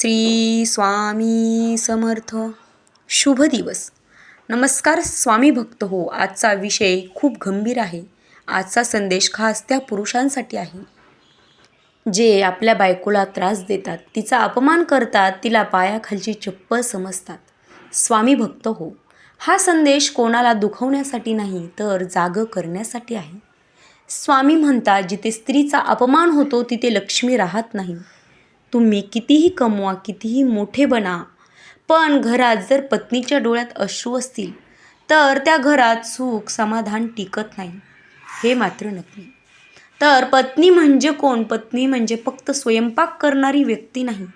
श्री स्वामी समर्थ. शुभ दिवस. नमस्कार स्वामी भक्त हो आजचा विषय खूप गंभीर आहे. आजचा संदेश खास त्या पुरुषांसाठी आहे. जे आपल्या बायकोला त्रास देतात तिचा अपमान करतात तिला पायाखालची चप्पल समजतात. स्वामी भक्त हो हा संदेश कोणाला दुखवण्यासाठी नाही तर जाग करण्यासाठी आहे. स्वामी म्हणतात जिथे स्त्रीचा अपमान होतो तिथे लक्ष्मी राहत नाही. तुम्ही कितीही कमवा कितीही मोठे बना. पण घरात जर पत्नीच्या डोळ्यात अश्रू असतील तर त्या घरात सुख समाधान टिकत नाही. हे मात्र नक्की. तर पत्नी म्हणजे कोण? पत्नी म्हणजे फक्त स्वयंपाक करणारी व्यक्ती नाही.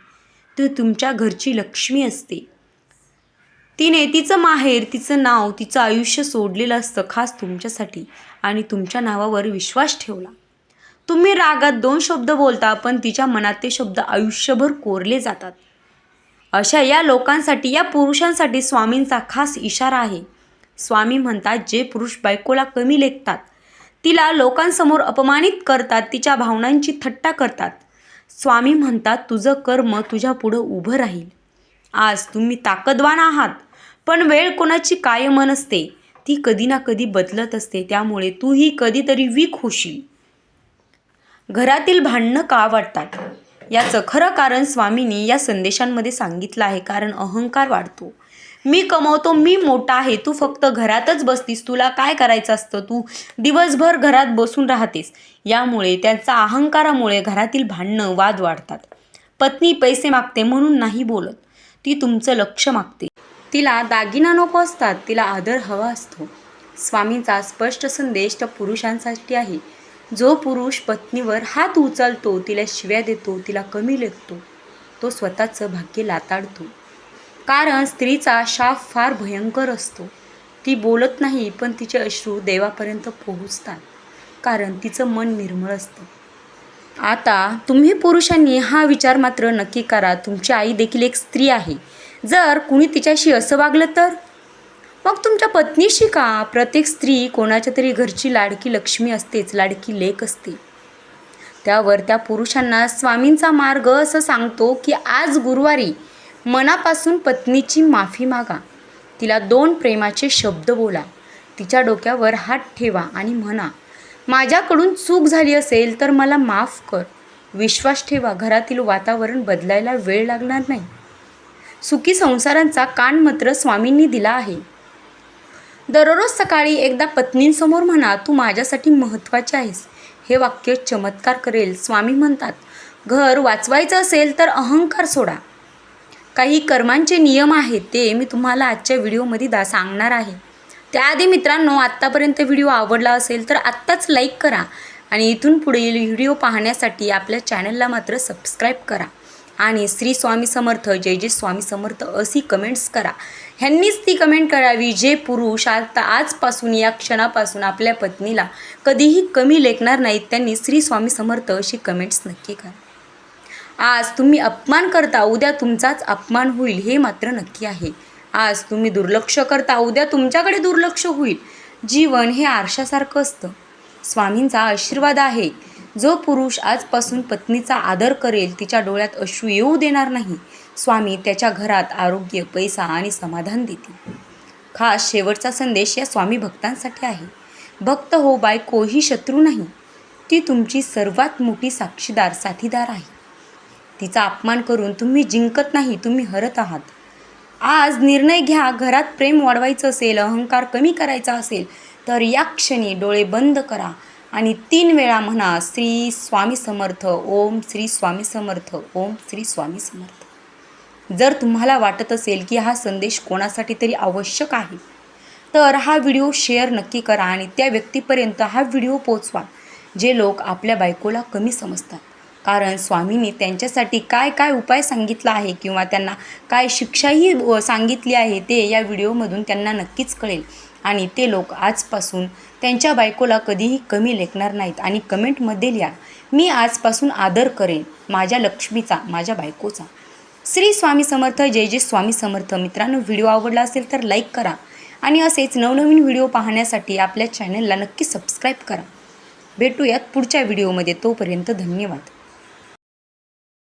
ती तुमच्या घरची लक्ष्मी असते. तिने तिचं माहेर तिचं नाव तिचं आयुष्य सोडलेलं असतं खास तुमच्यासाठी. आणि तुमच्या नावावर विश्वास ठेवला. तुम्ही रागात दोन शब्द बोलता पण तिच्या मनात ते शब्द आयुष्यभर कोरले जातात. अशा या लोकांसाठी या पुरुषांसाठी स्वामींचा खास इशारा आहे. स्वामी म्हणतात जे पुरुष बायकोला कमी लेखतात तिला लोकांसमोर अपमानित करतात तिच्या भावनांची थट्टा करतात. स्वामी म्हणतात तुझं कर्म तुझ्या पुढं उभं राहील. आज तुम्ही ताकदवान आहात पण वेळ कोणाची कायम नसते. ती कधी ना कधी बदलत असते त्यामुळे तूही कधीतरी वीक होशील. घरातील भांडणं का वाटतात याचं खरं कारण स्वामींनी या संदेशांमध्ये सांगितलं आहे. कारण अहंकार वाढतो. मी कमवतो मी मोठा आहे. तू फक्त घरातच बसतीस. तुला काय करायचं असतं? तू दिवसभर घरात बसून राहतेस. यामुळे त्यांचा अहंकारामुळे घरातील भांडणं वाद वाढतात. पत्नी पैसे मागते म्हणून नाही बोलत. ती तुमचं लक्ष मागते. तिला दागिना नको असतात. तिला आदर हवा असतो. स्वामींचा स्पष्ट संदेश त्या पुरुषांसाठी आहे. जो पुरुष पत्नीवर हात उचलतो तिला शिव्या देतो तिला कमी लेखतो तो स्वतःचं भाग्य लाताडतो. कारण स्त्रीचा शाप फार भयंकर असतो. ती बोलत नाही पण तिचे अश्रू देवापर्यंत पोहोचतात. कारण तिचं मन निर्मळ असतं. आता तुम्ही पुरुषांनी हा विचार मात्र नक्की करा. तुमची आई देखील एक स्त्री आहे. जर कुणी तिच्याशी असं वागलं तर? मग तुमच्या पत्नीशी का? प्रत्येक स्त्री कोणाच्या तरी घरची लाडकी लक्ष्मी असतेच लाडकी लेक असते. त्यावर त्या पुरुषांना स्वामींचा मार्ग असं सांगतो की आज गुरुवारी मनापासून पत्नीची माफी मागा. तिला दोन प्रेमाचे शब्द बोला. तिच्या डोक्यावर हात ठेवा आणि म्हणा माझ्याकडून चूक झाली असेल तर मला माफ कर. विश्वास ठेवा घरातील वातावरण बदलायला वेळ लागणार नाही. सुखी संसारांचा कान मात्र स्वामींनी दिला आहे. दररोज सकाळी एकदा पत्नींसमोर म्हणा तू माझ्यासाठी महत्त्वाची आहेस. हे वाक्य चमत्कार करेल. स्वामी म्हणतात घर वाचवायचं असेल तर अहंकार सोडा. काही कर्मांचे नियम आहेत ते मी तुम्हाला आजच्या व्हिडिओमध्ये दा सांगणार आहे. त्याआधी मित्रांनो आत्तापर्यंत व्हिडिओ आवडला असेल तर आत्ताच लाईक करा आणि इथून पुढील व्हिडिओ पाहण्यासाठी आपल्या चॅनलला मात्र सबस्क्राईब करा. आणि श्री स्वामी समर्थ जय जय स्वामी समर्थ अशी कमेंट्स करा. ह्यांनीच ती कमेंट करावी जे पुरुष आता आजपासून या क्षणापासून आपल्या पत्नीला कधीही कमी लेखणार नाहीत त्यांनी श्री स्वामी समर्थ अशी कमेंट्स नक्की करा. आज तुम्ही अपमान करता उद्या तुमचाच अपमान होईल हे मात्र नक्की आहे. आज तुम्ही दुर्लक्ष करता उद्या तुमच्याकडे दुर्लक्ष होईल. जीवन हे आरशासारखं असतं. स्वामींचा आशीर्वाद आहे. जो पुरुष आजपासून पत्नीचा आदर करेल तिच्या डोळ्यात अश्रू येऊ देणार नाही. स्वामी त्याच्या घरात आरोग्य पैसा आणि समाधान देतील. खास शेवटचा संदेश या स्वामी भक्तांसाठी आहे. भक्त हो बायको ही शत्रू नाही. ती तुमची सर्वात मोठी साक्षीदार साथीदार आहे. तिचा अपमान करून तुम्ही जिंकत नाही तुम्ही हरत आहात. आज निर्णय घ्या घरात प्रेम वाढवायचं असेल अहंकार कमी करायचा असेल तर या क्षणी डोळे बंद करा. आणि तीन वेळा म्हणा श्री स्वामी समर्थ ओम श्री स्वामी समर्थ ओम श्री स्वामी समर्थ. जर तुम्हाला वाटत असेल की हा संदेश कोणासाठी तरी आवश्यक आहे तर हा व्हिडिओ शेअर नक्की करा आणि त्या व्यक्तीपर्यंत हा व्हिडिओ पोचवा जे लोक आपल्या बायकोला कमी समजतात. कारण स्वामींनी त्यांच्यासाठी काय काय उपाय सांगितला आहे किंवा त्यांना काय शिक्षाही सांगितली आहे ते या व्हिडिओमधून त्यांना नक्कीच कळेल. आणि ते लोक आजपासून त्यांच्या बायकोला कधीही कमी लेखणार नाहीत. आणि कमेंटमध्ये लिहा मी आजपासून आदर करेन माझ्या लक्ष्मीचा माझ्या बायकोचा. श्री स्वामी समर्थ जय जय स्वामी समर्थ. मित्रांनो व्हिडिओ आवडला असेल तर लाईक करा आणि असेच नवनवीन व्हिडिओ पाहण्यासाठी आपल्या चॅनलला नक्की सबस्क्राईब करा. भेटूयात पुढच्या व्हिडिओमध्ये. तोपर्यंत धन्यवाद.